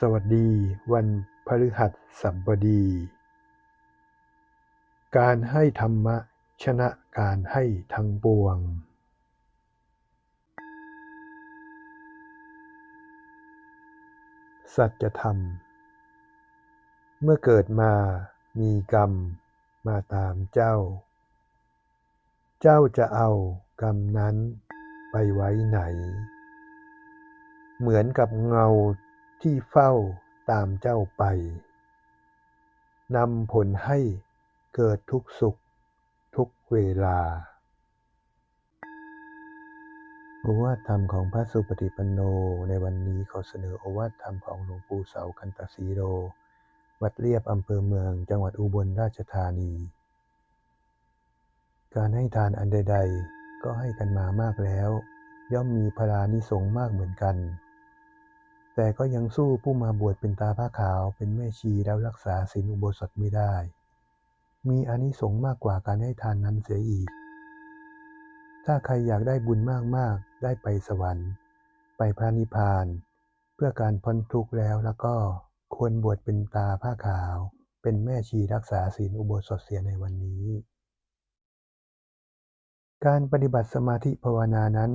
สวัสดีวันพฤหัสบดี การให้ธรรมะชนะการให้ทั้งปวง สัจธรรม เมื่อเกิดมามีกรรมมาตามเจ้า เจ้าจะเอากรรมนั้นไปไว้ไหน เหมือนกับเงา ที่เฝ้าตามเจ้าไปนำผลให้เกิดทุกสุขทุกเวลาโอวาทธรรมของพระสุปฏิปันโน ในวันนี้ขอเสนอโอวาทธรรมของหลวงปู่เสาคันตสีโร วัดเรียบอำเภอเมือง จังหวัดอุบลราชธานี การให้ทานอันใด ๆ ก็ให้กันมามากแล้ว ย่อมมีพลานิสงมากเหมือนกัน แต่ก็ยังสู้ผู้มาบวชเป็นตาผ้าขาว เป็นแม่ชีแล้วรักษาศีลอุโบสถไม่ได้ มีอานิสงส์มากกว่าการให้ทานนั้นเสียอีก ถ้าใครอยากได้บุญมากๆ ได้ไปสวรรค์ ไปพระนิพพาน เพื่อการพ้นทุกข์แล้วแล้วก็ควรบวชเป็นตาผ้าขาว เป็นแม่ชีรักษาศีลอุโบสถเสียในวันนี้ การปฏิบัติสมาธิภาวนานั้น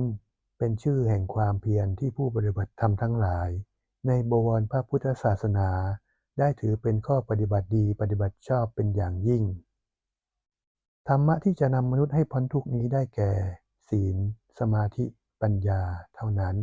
เป็นชื่อแห่งความเพียรที่ผู้ปฏิบัติธรรมทั้งหลาย ในบวรพระพุทธศาสนา ได้ถือเป็นข้อปฏิบัติดีปฏิบัติชอบเป็นอย่างยิ่ง ธรรมะที่จะนำมนุษย์ให้พ้นทุกนี้ได้แก่ ศีล สมาธิ ปัญญา เท่านั้น